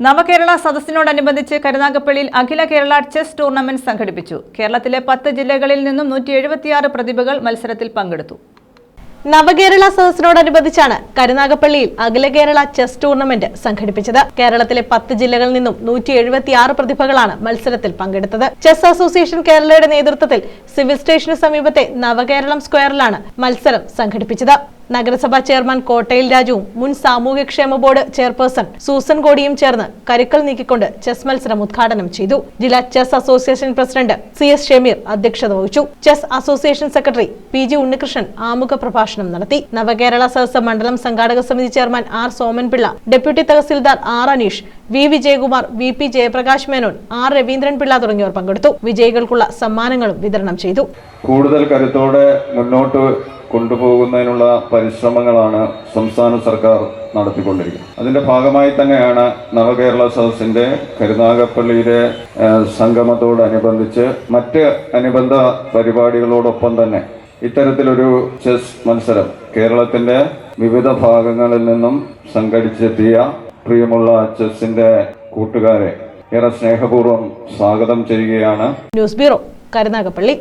നവകേരള സദസ്സിനോടനുബന്ധിച്ച് കരുനാഗപ്പള്ളിയിൽ അഖില കേരള ചെസ് ടൂർണമെന്റ് സംഘടിപ്പിച്ചു. കേരളത്തിലെ പത്ത് ജില്ലകളിൽ നിന്നും നൂറ്റി എഴുപത്തിയാറ് പ്രതിഭകൾ മത്സരത്തിൽ പങ്കെടുത്തു. നവകേരള സദസ്സിനോടനുബന്ധിച്ചാണ് കരുനാഗപ്പള്ളിയിൽ അഖില കേരള ചെസ് ടൂർണമെന്റ് സംഘടിപ്പിച്ചത്. കേരളത്തിലെ പത്ത് ജില്ലകളിൽ നിന്നും നൂറ്റി എഴുപത്തിയാറ് പ്രതിഭകളാണ് മത്സരത്തിൽ പങ്കെടുത്തത്. ചെസ് അസോസിയേഷൻ കേരളയുടെ നേതൃത്വത്തിൽ സിവിൽ സ്റ്റേഷന് സമീപത്തെ നവകേരളം സ്ക്വയറിലാണ് മത്സരം സംഘടിപ്പിച്ചത്. നഗരസഭാ ചെയർമാൻ കോട്ടയിൽ രാജുവും മുൻ സാമൂഹ്യക്ഷേമ ബോർഡ് ചെയർപേഴ്സൺ സൂസൻ കോടിയും ചേർന്ന് കരുക്കൾ നീക്കിക്കൊണ്ട് ചെസ് മത്സരം ഉദ്ഘാടനം ചെയ്തു. ജില്ലാ chess association president C S Shameer അധ്യക്ഷത വഹിച്ചു. Chess association secretary P G Unnikrishnan ആമുഖ പ്രഭാഷണം നടത്തി. നവകേരള സദസ് മണ്ഡലം സംഘാടക സമിതി chairman R Somanpillai deputy tahsildar R Aneesh V Vijayakumar V P Jayaprakash Menon R Raveendran Pillai തുടങ്ങിയവർ പങ്കെടുത്തു. വിജയികൾക്കുള്ള സമ്മാനങ്ങളും വിതരണം ചെയ്തു. കൂടുതൽ കരുത്തോടെ മുന്നോട്ട് കൊണ്ടുപോകുന്നതിനുള്ള പരിശ്രമങ്ങളാണ് സംസ്ഥാന സർക്കാർ നടത്തിക്കൊണ്ടിരിക്കുന്നത്. അതിന്റെ ഭാഗമായി തന്നെയാണ് നവകേരള സദസ്സിന്റെ കരുനാഗപ്പള്ളിയിലെ സംഗമത്തോടനുബന്ധിച്ച് മറ്റ് അനുബന്ധ പരിപാടികളോടൊപ്പം തന്നെ ഇത്തരത്തിലൊരു ചെസ് മത്സരം കേരളത്തിന്റെ വിവിധ ഭാഗങ്ങളിൽ നിന്നും സംഘടിച്ചെത്തിയ പ്രിയമുള്ള ചെസ്സിന്റെ കൂട്ടുകാരെ ഏറെ സ്നേഹപൂർവം സ്വാഗതം ചെയ്യുകയാണ്. News bureau Karunagappally.